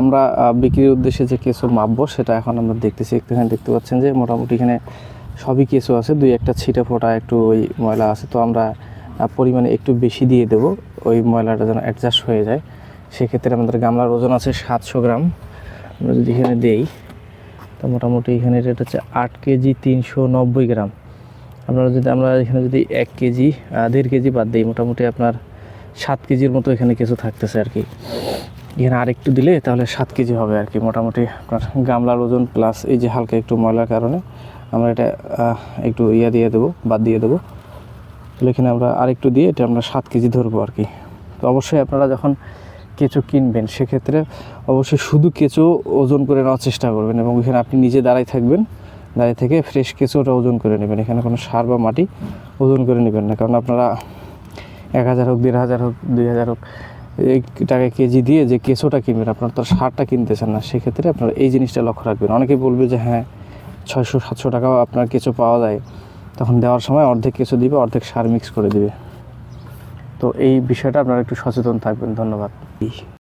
আমরা বিক্রির উদ্দেশ্যে যে কেঁচো মাপবো, সেটা এখন আমরা দেখতেছি। এখানে দেখতে পাচ্ছেন যে মোটামুটি এখানে সবই কেঁচো আছে। দুই একটা ছিটে ফোটা একটু ওই ময়লা আছে। তো আমরা পরিমাণে একটু বেশি দিয়ে দেবো। ওই ময়লাটা যেন অ্যাডজাস্ট হয়ে যায়। সেক্ষেত্রে আমাদের গামলার ওজন আছে সাতশো গ্রাম। আমরা যদি এখানে দেই, তো মোটামুটি এখানে রেট হচ্ছে আট কেজি তিনশো নব্বই গ্রাম। আপনারা যদি, আমরা এখানে যদি এক কেজি দেড় কেজি বাদ দিই, মোটামুটি আপনার সাত কেজির মতো এখানে কিছু থাকতেছে আর কি। এখানে আরেকটু দিলে তাহলে সাত কেজি হবে আর কি। মোটামুটি আপনার গামলার ওজন প্লাস এই যে হালকা একটু ময়লার কারণে আমরা এটা একটু ইয়া দিয়ে দেবো, বাদ দিয়ে দেবো। তাহলে এখানে আমরা আরেকটু দিয়ে এটা আমরা সাত কেজি ধরবো আর কি। তো অবশ্যই আপনারা যখন কেঁচো কিনবেন, সেক্ষেত্রে অবশ্যই শুধু কেঁচো ওজন করে নেওয়ার চেষ্টা করবেন এবং এখানে আপনি নিজে দাঁড়াই থাকবেন, দাঁড়িয়ে থেকে ফ্রেশ কেঁচোটা ওজন করে নেবেন। এখানে কোনো সার বা মাটি ওজন করে নেবেন না। কারণ আপনারা এক হাজার হোক, দেড় হাজার হোক, দুই হাজার হোক এই টাকা কেজি দিয়ে যে কেঁচোটা কিনবেন, আপনার তো সারটা কিনতেছেন না, সেক্ষেত্রে আপনার এই জিনিসটা লক্ষ্য রাখবেন। অনেকে বলবে যে হ্যাঁ ছয়শো, সাতশো টাকাও আপনার কেঁচো পাওয়া যায়। তখন দেওয়ার সময় অর্ধেক কেঁচো দিবে, অর্ধেক সার মিক্স করে দিবে। তো এই বিষয়টা আপনারা একটু সচেতন থাকবেন। ধন্যবাদ।